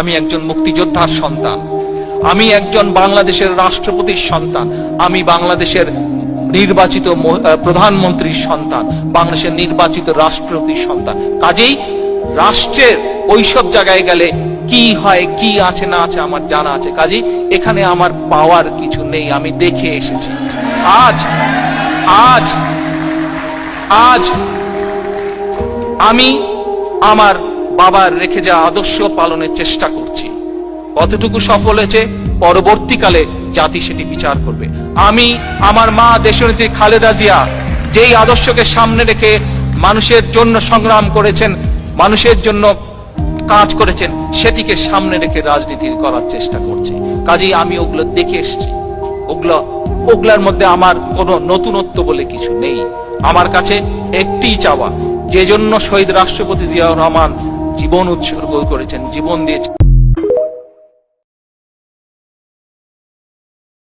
আমি একজন মুক্তিযোদ্ধার সন্তান। আমি একজন বাংলাদেশের রাষ্ট্রপতির সন্তান। আমি বাংলাদেশের নির্বাচিত প্রধানমন্ত্রীর সন্তান, বাংলাদেশের নির্বাচিত রাষ্ট্রপতির সন্তান। কাজেই রাষ্ট্রের ওইসব জায়গায় গেলে কি হয়, কি আছে, না আছে আমার জানা আছে। কাজেই এখানে আমার পাওয়ার কিছু নেই, আমি দেখে এসেছি। আজ আজ আজ আমি আমার বাবার রেখে যাওয়া আদর্শ পালনের চেষ্টা করছি। কতটুকু সফল হয়েছে, পরবর্তীকালে জাতি সেটি বিচার করবে। আমি, আমার মা দেশনেত্রী খালেদা জিয়া, যেই আদর্শকে সামনে রেখে মানুষের জন্য সংগ্রাম করেছেন, মানুষের জন্য কাজ করেছেন, সেটিকে সামনে রেখে রাজনীতি করার চেষ্টা করছে। কাজেই আমি ওগুলো দেখে এসেছি। ওগুলো, ওগুলার মধ্যে আমার কোনো নতুনত্ব বলে কিছু নেই। আমার কাছে একটিই চাওয়া যে জন্য শহীদ রাষ্ট্রপতি জিয়াউর রহমান জীবন উৎসর্গ করেছেন জীবন দিয়েছেন।